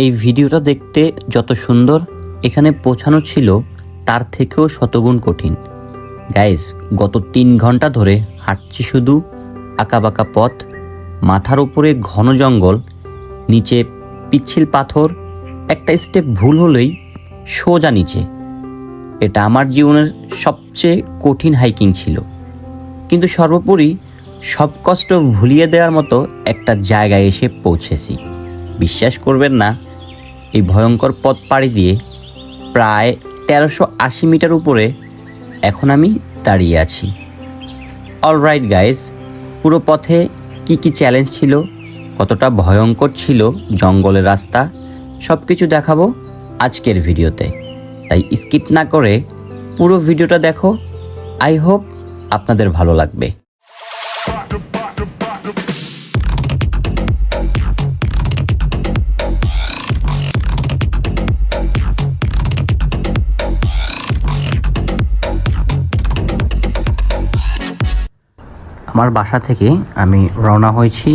এই ভিডিওটা দেখতে যত সুন্দর এখানে পৌঁছানো ছিল, তার থেকেও শতগুণ কঠিন। গাইস গত তিন ঘণ্টা ধরে হাঁটছি শুধু আঁকাবাঁকা পথ, মাথার উপরে ঘন জঙ্গল, নিচে পিচ্ছিল পাথর, একটা স্টেপ ভুল হলেই সোজা নিচে। এটা আমার জীবনের সবচেয়ে কঠিন হাইকিং ছিল। কিন্তু সর্বোপরি সব কষ্ট ভুলিয়ে দেওয়ার মতো একটা জায়গায় এসে পৌঁছেছি। বিশ্বাস করবেন না এই ভয়ঙ্কর পথ পাড়ি দিয়ে প্রায় তেরোশো আশি মিটার উপরে এখন আমি দাঁড়িয়ে আছি। অলরাইট গাইস পুরো পথে কি কি চ্যালেঞ্জ ছিল, কতটা ভয়ঙ্কর ছিল জঙ্গলের রাস্তা সব কিছু দেখাবো আজকের ভিডিওতে। তাই স্কিপ না করে পুরো ভিডিওটা দেখো। আই হোপ আপনাদের ভালো লাগবে। আমার বাসা থেকে আমি রওনা হয়েছি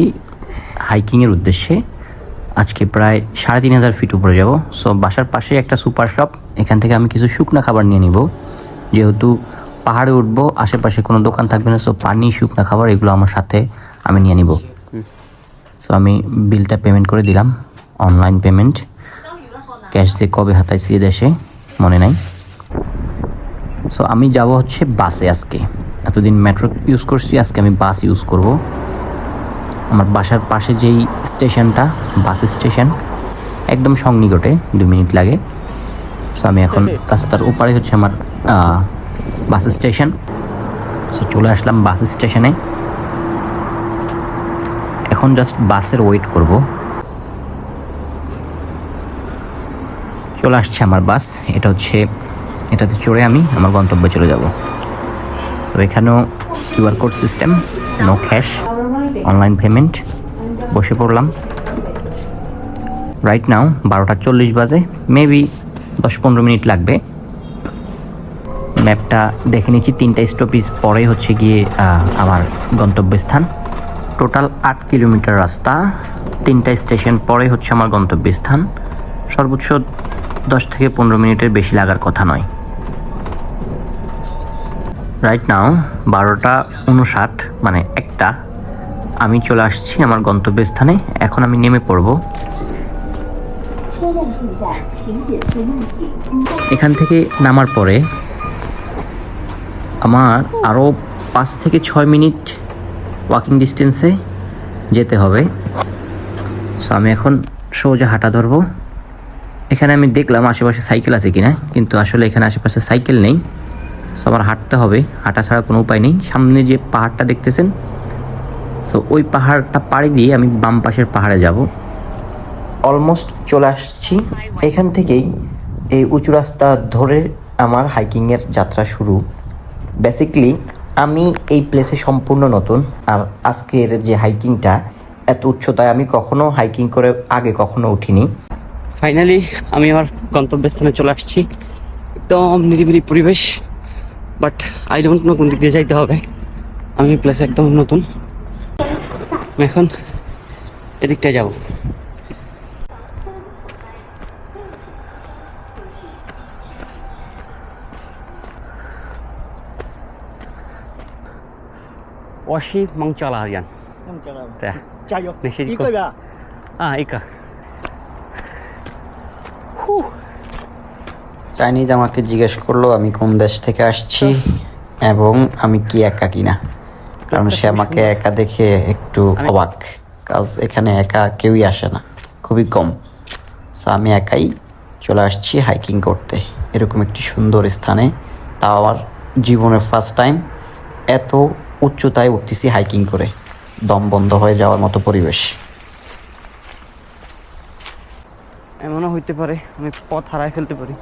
হাইকিংয়ের উদ্দেশ্যে। আজকে প্রায় সাড়ে তিন হাজার ফিট উপরে যাব। সো বাসার পাশে একটা সুপার শপ এখান থেকে আমি কিছু শুকনো খাবার নিয়ে নিব। যেহেতু পাহাড়ে উঠবো, আশেপাশে কোনো দোকান থাকবে না সো পানি, শুকনো খাবার এগুলো আমার সাথে আমি নিয়ে নিব। সো আমি বিলটা পেমেন্ট করে দিলাম অনলাইন পেমেন্ট ক্যাশ দিয়ে কবে হাতাইছি এ দেশে, মনে নাই। সো আমি যাব হচ্ছে বাসে আজকে। এতদিন মেট্রো ইউজ করছি, আজকে আমি বাস ইউজ করব। আমার বাসার পাশে যেই স্টেশনটা বাস স্টেশন একদম সংনিকটে দু মিনিট লাগে। সো আমি এখন রাস্তার ওপারে হচ্ছে আমার বাস স্টেশন সো চলে আসলাম বাস স্টেশনে এখন জাস্ট বাসের ওয়েট করব। চলে আসছে আমার বাস এটা হচ্ছে, এটাতে চড়ে আমি আমার গন্তব্যে চলে যাব। তো এখানেও QR code system no cash online payment বসে পড়লাম। রাইট নাও বারোটা চল্লিশ বাজে মেবি দশ পনেরো মিনিট লাগবে। ম্যাপটা দেখে নিচ্ছি, তিনটা স্টপেজ পরে হচ্ছে গিয়ে আমার গন্তব্যস্থান। টোটাল আট কিলোমিটার রাস্তা, তিনটা স্টেশন পরে হচ্ছে আমার গন্তব্যস্থান। সর্বোচ্চ দশ থেকে পনেরো মিনিটের বেশি লাগার কথা নয়। রাইট নাও বারোটা উনষাট মানে একটা, আমি চলে আসছি আমার গন্তব্যস্থানে, এখন আমি নেমে পড়ব। এখান থেকে নামার পরে, আমার আরও পাঁচ থেকে ছয় মিনিট ওয়াকিং ডিস্টেন্সে যেতে হবে। সো আমি এখন সোজা হাঁটা ধরবো। এখানে আমি দেখলাম আশেপাশে সাইকেল আছে কিনা, কিন্তু আসলে এখানে আশেপাশে সাইকেল নেই। সো আমার হাঁটতে হবে। হাঁটা ছাড়া কোনো উপায় নেই। সামনে যে পাহাড়টা দেখতেছেন সো ওই পাহাড়টা পাড়ি দিয়ে আমি বাম পাশের পাহাড়ে যাব। অলমোস্ট চলে আসছি। এখান থেকেই এই উঁচু রাস্তা ধরে আমার হাইকিংয়ের যাত্রা শুরু। বেসিকলি আমি এই প্লেসে সম্পূর্ণ নতুন। আর আজকের যে হাইকিংটা এত উচ্চতায় আমি কখনো হাইকিং করে আগে কখনো উঠিনি। ফাইনালি আমি আমার গন্তব্যস্থানে চলে আসছি। একদম নিরিবিলি পরিবেশ। বাট আই ডোন্ট নো কোন দিক দিয়ে যাইতে হবে। আমি প্লেসে একদম নতুন। এখন এদিকটায় যাব। Washi মাংচালা Harian. 弄进 চাইনিজ আমাকে জিজ্ঞেস করল আমি কোন দেশ থেকে আসছি এবং আমি কি একা কিনা? কারণ সে আমাকে একা দেখে একটু অবাক কাজ এখানে একা কেউই আসে না খুবই কম। সো আমি একাই চলে আসছি হাইকিং করতে এরকম একটি সুন্দর স্থানে। তাও আমার জীবনের ফার্স্ট টাইম এত উচ্চতায় উঠতেছি হাইকিং করে দম বন্ধ হয়ে যাওয়ার মতো পরিবেশ। এমনও হইতে পারে আমি পথ হারাই ফেলতে পারি।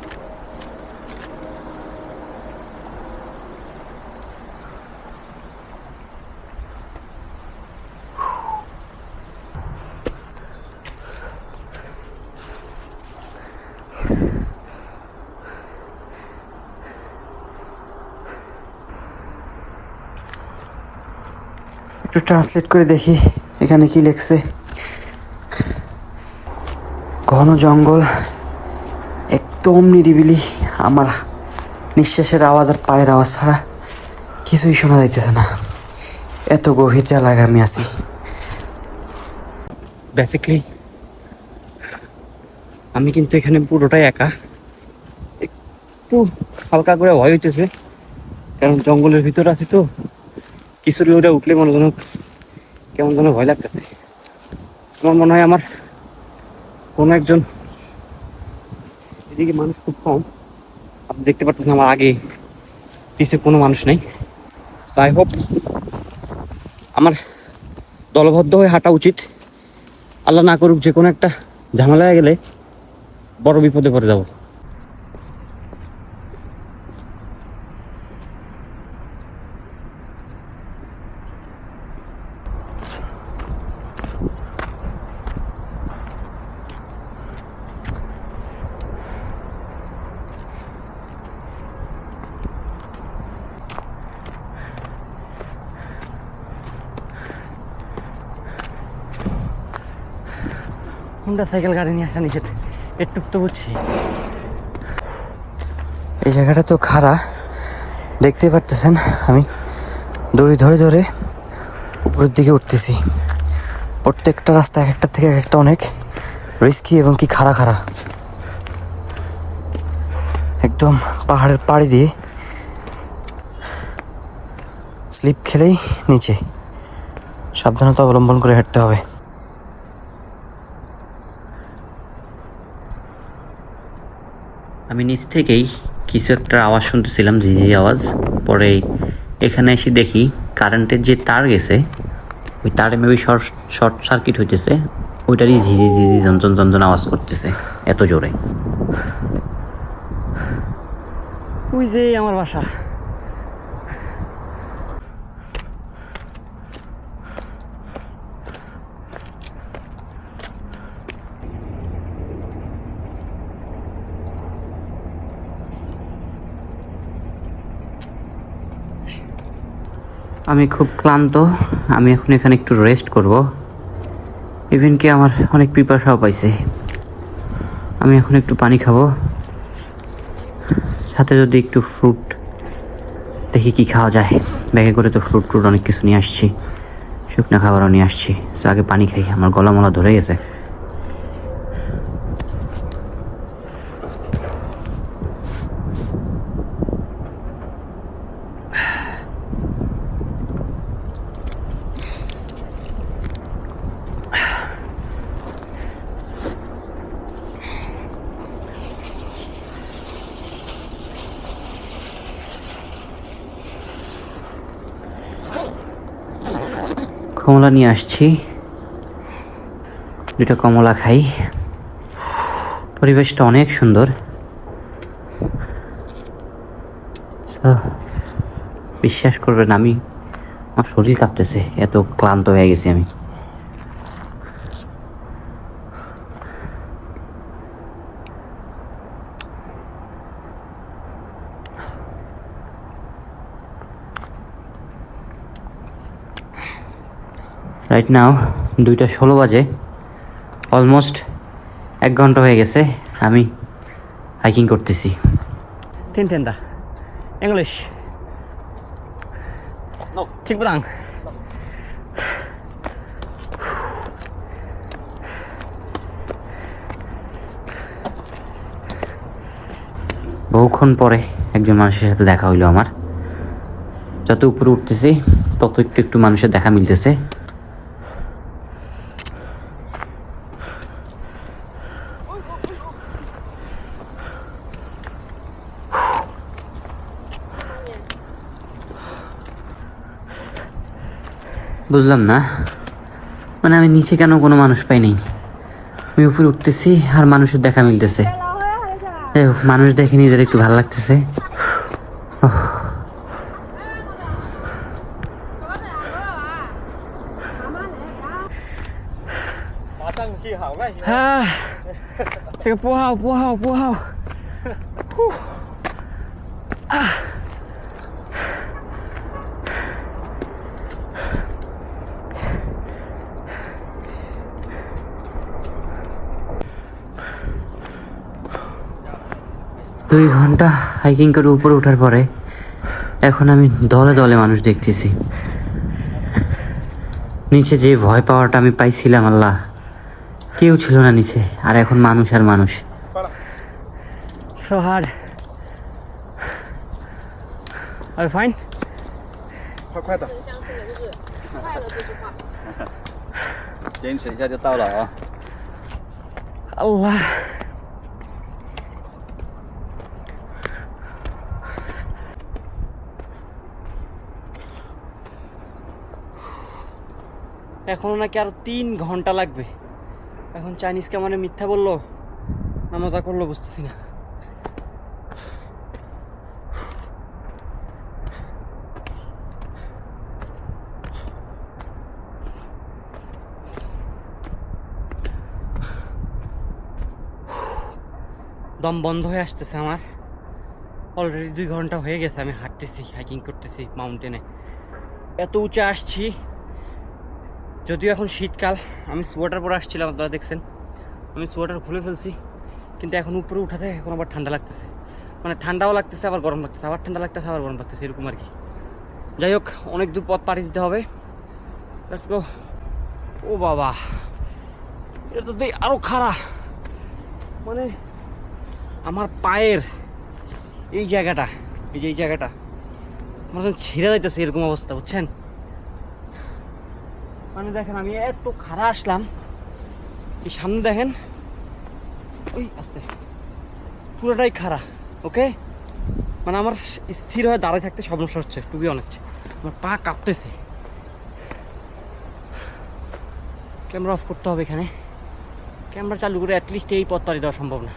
একটু ট্রান্সলেট করে দেখি এখানে কি লেখছে। ঘন জঙ্গল, একদম নিরিবিলি, আমার নিঃশ্বাসের আওয়াজ আর পায়ের আওয়াজ ছাড়া কিছুই শোনা যাইতেছে না। এত গভীর জায়গায় আমি আছি। বেসিকলি আমি কিন্তু এখানে পুরোটাই একা। একটু হালকা করে ভয় হইতেছে, কারণ জঙ্গলের ভিতরে আছি তো। কিছু ওটা উঠলে মনে যেন কেমন যেন ভয় লাগতেছে। আমার মনে হয় আমার কোনো একজন এদিকে মানুষ খুব কম। আপনি দেখতে পাচ্ছেন আমার আগে পিছে কোনো মানুষ নেই। আই হোপ আমার দলবদ্ধ হয়ে হাঁটা উচিত। আল্লাহ না করুক যে কোনো একটা ঝামেলা গেলে বড় বিপদে পড়ে যাব। সাইকেল গাড়ি নিয়ে আসা নিষেধ। একটু তো বুঝছি। এই জায়গাটা তো খাড়া। দেখতে পারতেছেন, আমি দড়ি ধরে ধরে উপরের দিকে উঠতেছি। প্রত্যেকটা রাস্তা এক একটা থেকে এক একটা অনেক রিস্কি এবং কি খাড়া খাড়া। একদম পাহাড়ের পাড়ি দিয়ে স্লিপ খেলেই নিচে। সাবধানতা অবলম্বন করে হাঁটতে হবে। আমি নিচ থেকেই কিছু একটা আওয়াজ শুনতেছিলাম, ঝিঝি আওয়াজ। পরে এখানে এসে দেখি কারেন্টের যে তার গেছে, ওই তারে মেবি শর্ট শর্ট সার্কিট হইতেছে, ওইটারই ঝিঝি ঝিঝি ঝনঝন ঝনঝন আওয়াজ করতেছে এত জোরে। ওই যে আমার বাসা। আমি খুব ক্লান্ত। আমি এখন এখানে একটু রেস্ট করব। ইভেন কি আমার অনেক পিপাসাও পাইছে। আমি এখন একটু পানি খাব। সাথে যদি একটু ফ্রুট দেখি কি খাওয়া যায়। ব্যাগে করে তো ফ্রুট ট্রুট অনেক কিছু নিয়ে আসছি। শুকনো খাবারও নিয়ে আসছি। সো আগে পানি খাই। আমার গলা মলা ধরে গেছে। কমলা নিয়ে আসছি। দুটো কমলা খাই। পরিবেশটা অনেক সুন্দর। বিশ্বাস করবেন আমি আমার শরীর কাঁপতেছে, এত ক্লান্ত হয়ে গেছি আমি। রাইট নাও দুইটা ষোলো বাজে। অলমোস্ট এক ঘণ্টা হয়ে গেছে আমি হাইকিং করতেছি। তিন তিনটা। ইংলিশ ঠিক বলাং বহুক্ষণ পরে একজন মানুষের সাথে দেখা হইল আমার। যত উপরে উঠতেছি তত একটু একটু মানুষের দেখা মিলতেছে। বুঝলাম না মানে আমি নিচে কেন কোনো মানুষ পাই নাই আমি উপরে উঠতেছি আর মানুষের দেখা মিলতেছে যাই হোক মানুষ দেখে নিজের একটু ভালো লাগতেছে ওহ, Ah, 这个不好，不好，不好。呼啊！ দুই ঘণ্টা হাইকিং করে উপরে ওঠার পরে এখন আমি দলে দলে মানুষ দেখতেছি। নিচে যে ভয় পাওয়াটা আমি পাইছিলাম আল্লাহ। কেউ ছিল না নিচে আর এখন মানুষ আর মানুষ। So hard. Are you এখনও নাকি আরও তিন ঘণ্টা লাগবে। এখন চাইনিজকে মানে মিথ্যা বলল, না মজা করল বুঝতেছি না। দম বন্ধ হয়ে আসতেছে আমার। অলরেডি দুই ঘণ্টা হয়ে গেছে, আমি হাঁটতেছি হাইকিং করতেছি মাউন্টেনে এত উঁচে আসছি যদিও এখন শীতকাল, আমি সোয়েটার পরে আসছিলাম, আপনারা দেখছেন। আমি সোয়েটার খুলে ফেলছি, কিন্তু এখন উপরে উঠাতে এখন আবার ঠান্ডা লাগতেছে। মানে ঠান্ডাও লাগতেছে, আবার গরম লাগতেছে, আবার ঠান্ডা লাগতেছে, আবার গরম লাগতেছে, এরকম আর কি। যাই হোক, অনেক দূর পথ পাড়ি দিতে হবে। গো ও বাবা, এটা তো দেখ আরও খারাপ মানে আমার পায়ের এই জায়গাটা, এই যে এই জায়গাটা, আমার ছিঁড়ে যাইতেছে এরকম অবস্থা, বুঝছেন? মানে দেখেন, আমি এত খারাপ আসলাম। এই সামনে দেখেন, ওই আস্তে। পুরোটাই খাড়া, ওকে? মানে আমার স্থির হয়ে দাঁড়ায় থাকতে সমস্যা হচ্ছে টু বি অনেস্ট আমার পা কাঁপতেছে। ক্যামেরা অফ করতে হবে এখানে। ক্যামেরা চালু করে অ্যাটলিস্ট এই পথ পাড়ি দেওয়া সম্ভব না।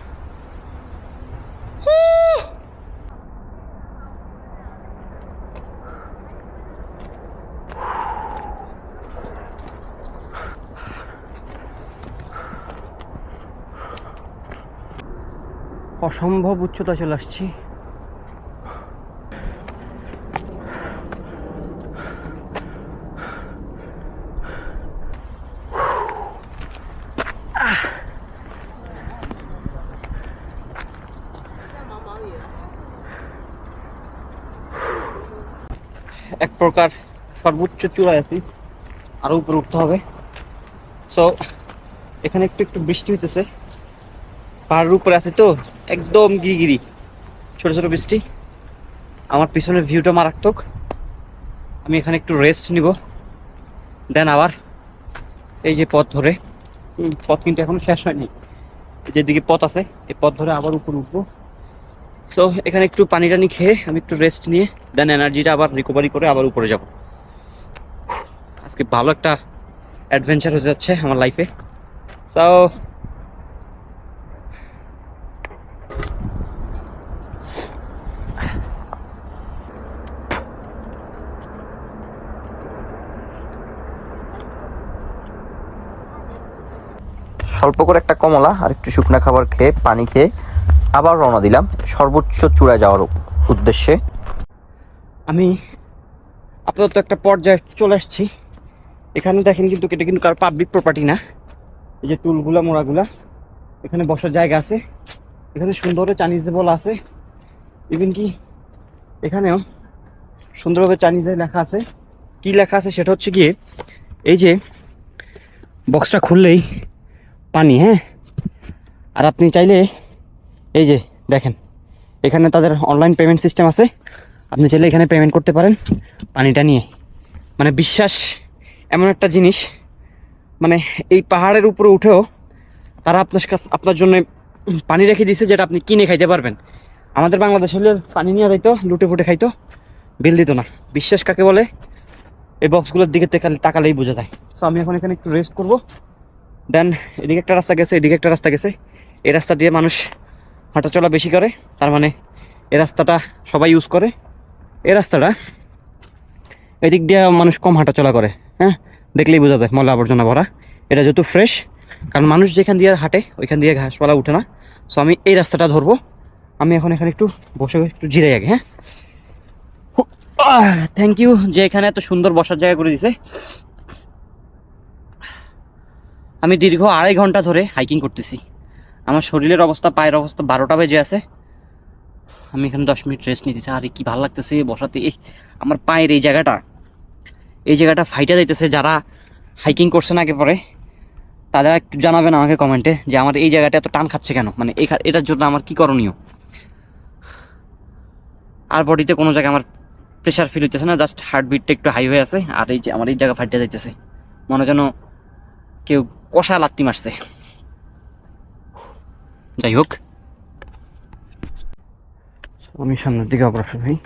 অসম্ভব উচ্চতা চলে আসছি। এক প্রকার সর্বোচ্চ চূড়ায় আছি। আরও উপরে উঠতে হবে। সো এখানে একটু একটু বৃষ্টি হইতেছে। পাহাড়ের উপরে আছে তো। একদম গিরিগিরি ছোট ছোট বৃষ্টি। আমার পিছনের ভিউটা মারাত্মক। আমি এখানে একটু রেস্ট নিব। দেন আবার এই যে পথ ধরে। পথ কিন্তু এখনও শেষ হয়নি। যেদিকে পথ আছে, এই পথ ধরে আবার উপরে উঠবো। সো এখানে একটু পানি টানি খেয়ে আমি একটু রেস্ট নিয়ে দেন এনার্জিটা আবার রিকভারি করে আবার উপরে যাব। আজকে ভালো একটা অ্যাডভেঞ্চার হয়ে যাচ্ছে আমার লাইফে সো স্বল্প করে একটা কমলা আর একটু শুকনা খাবার খেয়ে, পানি খেয়ে আবার রওনা দিলাম সর্বোচ্চ চূড়ায় যাওয়ার উদ্দেশ্যে। আমি আপাতত একটা পর্যায়ে চলে আসছি। এখানে দেখেন কিন্তু এটা কিন্তু কারও পাবলিক প্রপার্টি না। এই যে টুলগুলা, মোড়াগুলা, এখানে বসার জায়গা আছে। এখানে সুন্দর চাইনিজ বল আছে। ইভেন কি এখানেও সুন্দরভাবে চাইনিজে লেখা আছে। কি লেখা আছে সেটা হচ্ছে গিয়ে, এই যে বক্সটা খুললেই পানি হ্যাঁ? আর আপনি চাইলে এই যে দেখেন, এখানে তাদের অনলাইন পেমেন্ট সিস্টেম আছে। আপনি চাইলে এখানে পেমেন্ট করতে পারেন পানিটা নিয়ে। মানে বিশ্বাস, এমন একটা জিনিস মানে এই পাহাড়ের উপরে উঠেও তারা আপনার কাছে আপনার জন্য পানি রেখে দিয়েছে যেটা আপনি কিনে খাইতে পারবেন। আমাদের বাংলাদেশ হলে পানি নিয়ে যাইতো, লুটে ফুটে খাইতো, বিল দিত না। বিশ্বাস কাকে বলে? এই বক্সগুলোর দিকে তাকালে- তাকালেই বোঝা যায়। সো আমি এখন এখানে একটু রেস্ট করব। দেন এদিকে একটা রাস্তা গেছে, এদিকে একটা রাস্তা গেছে। এই রাস্তা দিয়ে মানুষ হাঁটাচলা বেশি করে, তার মানে এই রাস্তাটা সবাই ইউজ করে। এই রাস্তাটা এদিক দিয়ে মানুষ কম হাঁটাচলা করে হ্যাঁ? দেখলেই বোঝা যায় ময়লা আবর্জনা ভরা। এটা যেহেতু ফ্রেশ কারণ মানুষ যেখান দিয়ে হাঁটে, ওইখান দিয়ে ঘাসপালা উঠে না। সো আমি এই রাস্তাটা ধরবো। আমি এখন এখানে একটু বসে, একটু জিরে আগে হ্যাঁ? থ্যাংক ইউ যে এখানে এত সুন্দর বসার জায়গা করে দিছে। আমি দীর্ঘ আড়াই ঘণ্টা ধরে হাইকিং করতেছি। আমার শরীরের অবস্থা, পায়ের অবস্থা বারোটা বেজে আছে। আমি এখানে দশ মিনিট রেস্ট নিতেছি। আরে কি ভালো লাগতেছে বসাতে। আমার পায়ের এই জায়গাটা। এই জায়গাটা ফাইটা যাইতেছে যারা হাইকিং করছেন আগে পরে, তারা একটু জানাবেন আমাকে কমেন্টে যে আমার এই জায়গাটা এত টান খাচ্ছে কেন? মানে এটার জন্য আমার কি করণীয়? আর বডিতে কোনো জায়গায় আমার প্রেশার ফিল হইতেছে না জাস্ট হার্টবিটটা একটু হাই হয়ে আছে। আর এই যে, আমার এই জায়গা ফাইটে যাইতেছে। মনে যেন কেউ কষা লাত্তি মারছে যাই হোক আমি সামনের দিকে অগ্রসর হই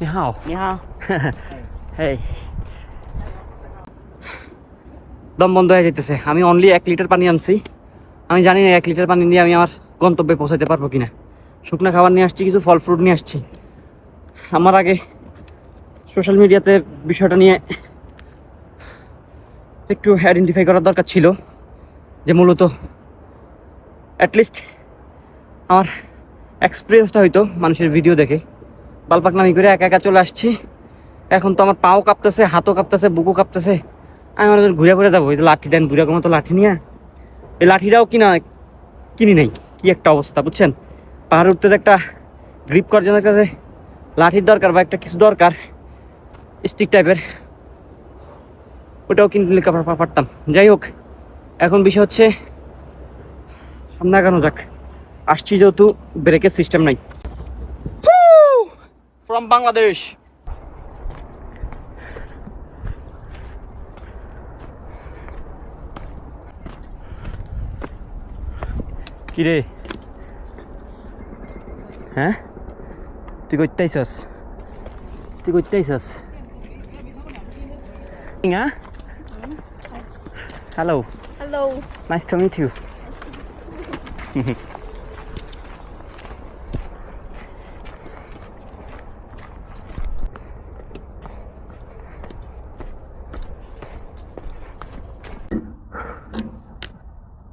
你好，你好হেই দম বন্ধ হয়ে যেতেছে আমি অনলি এক লিটার পানি আনছি আমি জানি না, এক লিটার পানি দিয়ে আমি আমার গন্তব্যে পৌঁছাতে পারব কিনা। শুকনো খাবার নিয়ে আসছি, কিছু ফল ফ্রুট নিয়ে আসছি। আমার আগে সোশ্যাল মিডিয়াতে বিষয়টা নিয়ে একটু আইডেন্টিফাই করার দরকার ছিল যে মূলত অ্যাটলিস্ট আমার এক্সপিরিয়েন্সটা হয়তো মানুষের ভিডিও দেখে। বালপাক বালপাকনামি করে একা একা চলে আসছি। এখন তো আমার পাও কাঁপতেছে, হাতও কাঁপতেছে, বুকও কাঁপতেছে। আমি আমার ঘুরে ঘুরে যাব, এই যে লাঠি দেন বুড়া কোনো তো লাঠি নিয়ে। এই লাঠিটাও কিনা কিনি নাই। কি একটা অবস্থা বুঝছেন? পাহাড় উঠতে তো একটা গ্রিপ করার জন্য একটা যে লাঠির দরকার বা একটা কিছু দরকার স্টিক টাইপের ওটাও কিনলে পারতাম। যাই হোক এখন বিষয় হচ্ছে সামনে আগানো যাক। আসছি যেহেতু ব্রেকের সিস্টেম নাই। ফ্রম বাংলাদেশ কিরে হ্যাঁ তুই করতে আইসস তুই করতে আইসস হ্যাঁ hello Hello. Nice to meet you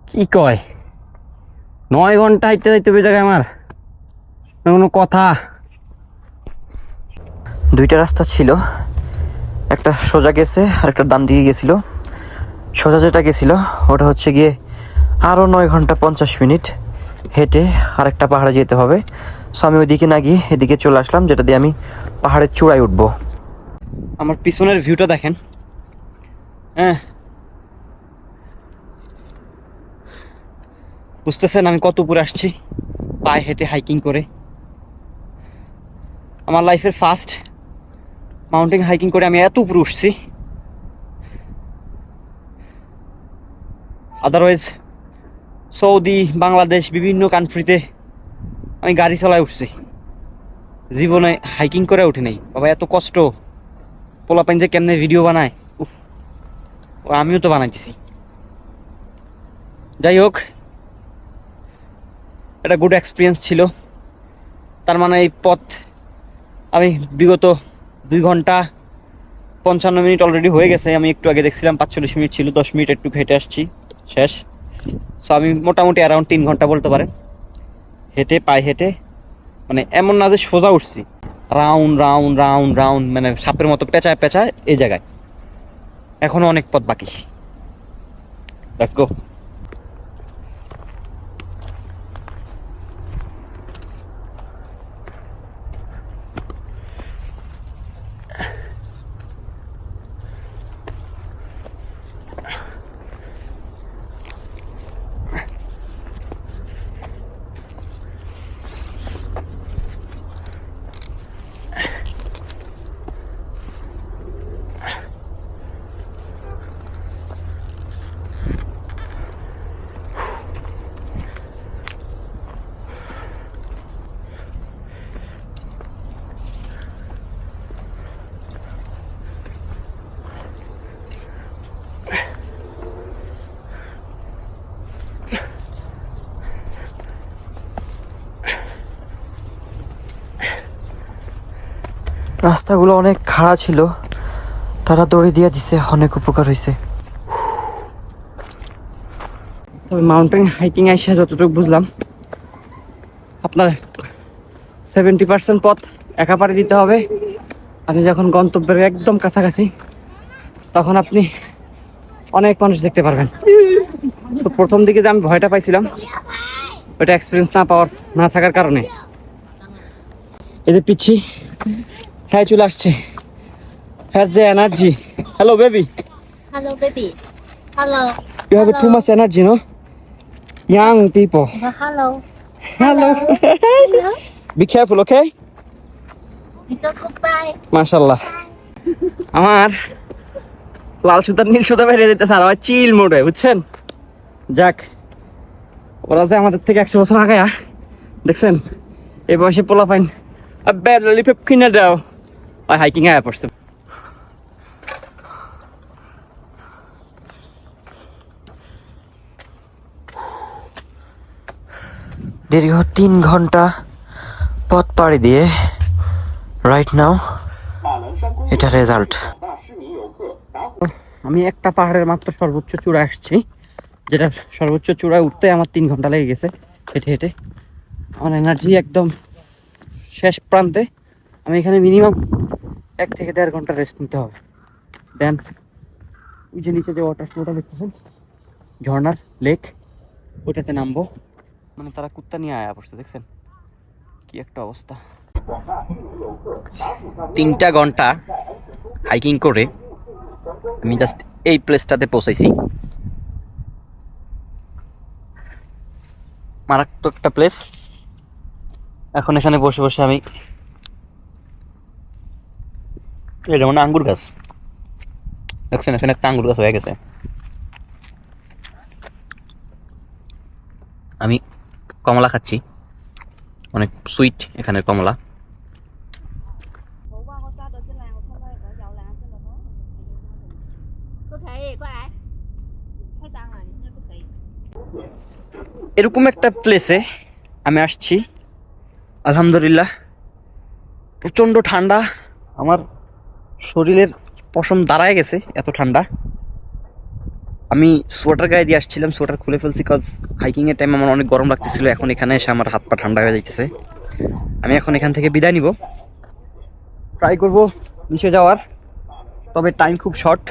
কি কয় নয় ঘণ্টা হাইতে যাইতে হবে জায়গায় আমার। কোনো কথা। দুইটা রাস্তা ছিল। একটা সোজা গেছে আর একটা ডান দিকে গেছিল। সোজা যেটা গেছিল ওটা হচ্ছে গিয়ে আরও নয় ঘণ্টা পঞ্চাশ মিনিট হেঁটে আরেকটা পাহাড়ে যেতে হবে। সো আমি ওইদিকে না গিয়ে এদিকে চলে আসলাম যেটা দিয়ে আমি পাহাড়ের চূড়ায় উঠবো। আমার পিছনের ভিউটা দেখেন। হ্যাঁ বুঝতেছেন আমি কত উপরে আসছি? পায়ে হেঁটে হাইকিং করে। আমার লাইফের ফার্স্ট মাউন্টেন হাইকিং করে আমি এত উপরে উঠছি। আদারওয়াইজ সৌদি, বাংলাদেশ, বিভিন্ন কান্ট্রিতে আমি গাড়ি চালায় উঠছি। জীবনে হাইকিং করে উঠে নাই। বাবা, এত কষ্ট। পোলাপাইন যে কেমনে ভিডিও বানায়, উফ। ও আমিও তো বানাইতেছি। যাই হোক এটা গুড এক্সপিরিয়েন্স ছিল। তার মানে এই পথ আমি বিগত দুই ঘণ্টা পঞ্চান্ন মিনিট অলরেডি হয়ে গেছে। আমি একটু আগে দেখছিলাম, পাঁচচল্লিশ মিনিট ছিল, দশ মিনিট একটু হেঁটে আসছি, শেষ। সো আমি মোটামুটি অ্যারাউন্ড তিন ঘণ্টা বলতে পারেন। হেঁটে, পায়ে হেঁটে মানে এমন না যে সোজা উঠছি। রাউন্ড রাউন্ড রাউন্ড রাউন্ড মানে সাপের মতো পেঁচায় পেঁচায় এই জায়গায়। এখনও অনেক পথ বাকি। লেটস গো রাস্তাগুলো অনেক খাড়া ছিল। তারা দড়ি দিয়ে দিছে, অনেক উপকার হয়েছে তবে মাউন্টেন হাইকিং আইসা যতটুকু বুঝলাম, আপনার সেভেন্টি পার্সেন্ট পথ একা দিতে হবে। আপনি যখন গন্তব্যের একদম কাছাকাছি, তখন আপনি অনেক মানুষ দেখতে পারবেন। তো প্রথম দিকে যে আমি ভয়টা পাইছিলাম ওটা এক্সপিরিয়েন্স না পাওয়ার, না থাকার কারণে। এই যে পিচ্ছি হ্যাঁ চলে আসছে। হ্যাজ যে energy hello baby Hello baby Hello you have too much energy no young people Hello hello be careful okay a goodbye মাশাল্লাহ আমার লাল সুতার নীল সুতা বেরিয়ে যেতেছে আর আমার চিল মোড়ে বুঝছেন? যাক ওরা যে আমাদের থেকে একশো বছর আগে দেখছেন? এই বয়সে পোলা পাইন আব্বে ললিপপ কিনে দাও। ওই হাইকিং আয়া পড়ছে দীর্ঘ তিন ঘণ্টা পথ পাড়ি দিয়ে রাইট নাও এটা রেজাল্ট আমি একটা পাহাড়ের মাত্র সর্বোচ্চ চূড়া আসছি যেটা সর্বোচ্চ চূড়ায় উঠতে আমার তিন ঘণ্টা লেগে গেছে হেঁটে হেঁটে। আমার এনার্জি একদম শেষ প্রান্তে। আমি এখানে মিনিমাম এক থেকে দেড় ঘণ্টা রেস্ট নিতে হবে। দেন ওই যে নিচে যে ওয়াটার ফ্লোটা দেখতেছেন ঝর্নার লেক ওইটাতে নামবো। মানে তারা কুত্তা নিয়ে আয়া পড়ছে, দেখছেন? কি একটা অবস্থা। তিনটা ঘণ্টা হাইকিং করে আমি জাস্ট এই প্লেসটাতে পৌঁছাইছি। মারাত্মক একটা প্লেস এখন এখানে বসে বসে আমি এটা মানে আঙ্গুর গাছ। দেখছেন, এখানে একটা আঙ্গুর গাছ হয়ে গেছে। আমি কমলা খাচ্ছি। অনেক সুইট এখানে কমলা। এরকম একটা প্লেসে আমি আসছি। আলহামদুলিল্লাহ। প্রচণ্ড ঠান্ডা। আমার শরীরের পশম দাঁড়ায় গেছে, এত ঠান্ডা। আমি সোয়েটার গায়ে দিয়ে আসছিলাম, সোয়েটার খুলে ফেলছি কজ হাইকিংয়ের টাইম আমার অনেক গরম লাগতেছিল, এখন এখানে এসে আমার হাত পা ঠান্ডা হয়ে যাইতেছে। আমি এখন এখান থেকে বিদায় নিব। ট্রাই করব নিচে যাওয়ার, তবে টাইম খুব শর্ট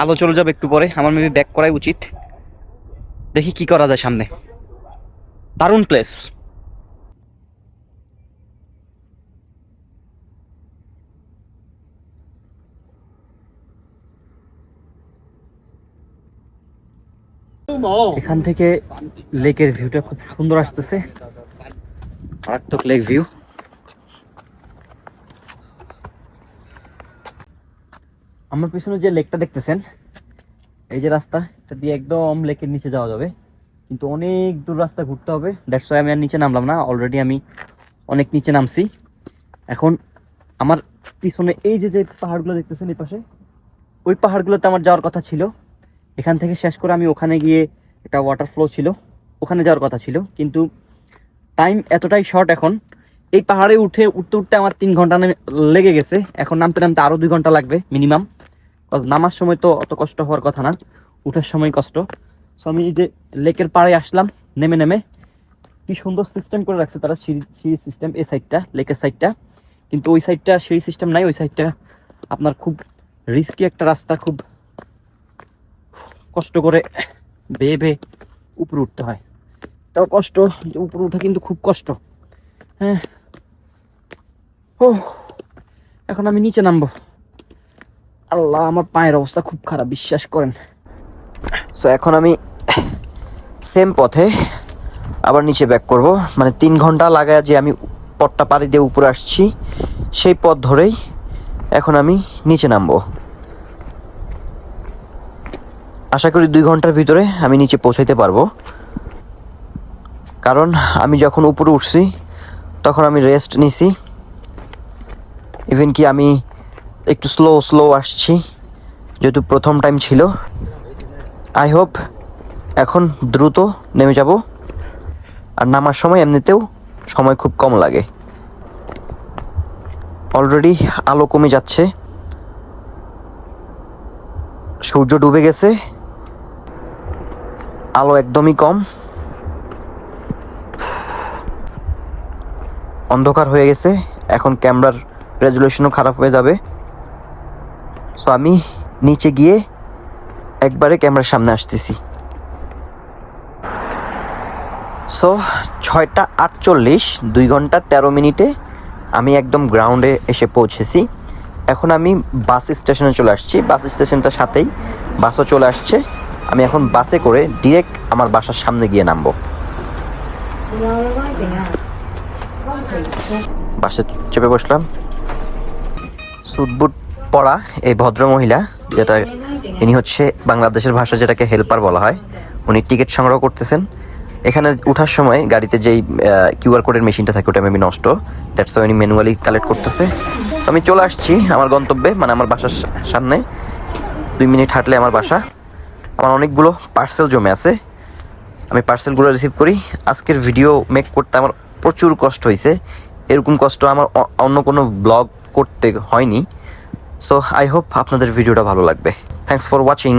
আলো চলে যাবে একটু পরে, আমার মেবি ব্যাক করাই উচিত। দেখি কি করা যায় সামনে। দারুণ প্লেস এখান থেকে লেকের ভিউটা খুব সুন্দর আসতেছে। মারাত্মক লেক ভিউ। আমার পিছনে যে লেকটা দেখতেছেন, এই যে রাস্তা, এটা দিয়ে একদম লেকের নিচে যাওয়া যাবে। কিন্তু অনেক দূর রাস্তা ঘুরতে হবে। ওয়াই আমি আর নিচে নামলাম না। অলরেডি আমি অনেক নিচে নামছি। এখন আমার পিছনে এই যে যে পাহাড়গুলো দেখতেছেন এই পাশে, ওই পাহাড়গুলোতে আমার যাওয়ার কথা ছিল। এখান থেকে শেষ করে আমি ওখানে গিয়ে একটা ওয়াটার ফ্লো ছিল। ওখানে যাওয়ার কথা ছিল। কিন্তু টাইম এতটাই শর্ট এখন। এই পাহাড়ে উঠে, উঠতে উঠতে আমার তিন ঘণ্টা লেগে গেছে। এখন নামতে নামতে আরও দুই ঘণ্টা লাগবে মিনিমাম নামার সময় তো অত কষ্ট হওয়ার কথা না। উঠার সময় কষ্ট। সো আমি যে লেকের পাড়ে আসলাম, নেমে নেমে। কি সুন্দর সিস্টেম করে রাখছে তারা সিঁড়ি সিঁড়ি সিস্টেম এই সাইডটা লেকের সাইডটা কিন্তু ওই সাইডটা সিঁড়ি সিস্টেম নাই, ওই সাইডটা আপনার খুব রিস্কি একটা রাস্তা, খুব কষ্ট করে বেয়ে বেয়ে উপরে উঠতে হয়। তাও কষ্ট যে উপরে উঠা কিন্তু খুব কষ্ট। হ্যাঁ। ও এখন আমি নিচে নামবো। আল্লাহ, আমার পায়ের অবস্থা খুব খারাপ, বিশ্বাস করেন। সো এখন আমি সেম পথে আবার নিচে ব্যাক করব। মানে তিন ঘণ্টা লাগায় যে আমি পথটা পাড়ি দিয়ে উপরে আসছি, সেই পথ ধরেই এখন আমি নিচে নামবো। আশা করি দুই ঘণ্টার ভিতরে আমি নিচে পৌঁছাইতে পারব। কারণ আমি যখন উপরে উঠছি, তখন আমি রেস্ট নিছি। ইভেন কি আমি একটু স্লো স্লো আসছি, যেহেতু প্রথম টাইম ছিল। আই হোপ এখন দ্রুত নেমে যাব। আর নামার সময় এমনিতেও সময় খুব কম লাগে। অলরেডি আলো কমে যাচ্ছে। সূর্য ডুবে গেছে। আলো একদমই কম। অন্ধকার হয়ে গেছে। এখন ক্যামেরার রেজুলেশনও খারাপ হয়ে যাবে। সো আমি নিচে গিয়ে একবারে ক্যামেরার সামনে আসতেছি। সো ছয়টা আটচল্লিশ, দুই ঘণ্টা তেরো মিনিটে আমি একদম গ্রাউন্ডে এসে পৌঁছেছি। এখন আমি বাস স্টেশনে চলে আসছি। বাস স্টেশনটার সাথেই বাসও চলে আসছে। আমি এখন বাসে করে ডিরেক্ট আমার বাসার সামনে গিয়ে নামবো। বাসে চেপে বসলাম। স্যুটবুট পরা এই ভদ্র মহিলা যেটা ইনি হচ্ছে বাংলাদেশের ভাষা যেটাকে হেল্পার বলা হয় উনি টিকিট সংগ্রহ করতেছেন। এখানে ওঠার সময় গাড়িতে যেই কিউআর কোডের মেশিনটা থাকে ওটা মেবি নষ্ট। দ্যাটস উনি ম্যানুয়ালি কালেক্ট করতেছে। So, আমি চলে আসছি আমার গন্তব্যে মানে আমার বাসার সামনে। দুই মিনিট হাঁটলে আমার বাসা। আমার অনেকগুলো পার্সেল জমে আছে। আমি পার্সেলগুলো রিসিভ করি। আজকের ভিডিও মেক করতে আমার প্রচুর কষ্ট হয়েছে এরকম কষ্ট আমার অন্য কোনো ব্লগ করতে হয়নি। সো আই হোপ আপনাদের ভিডিওটা ভালো লাগবে। Thanks for watching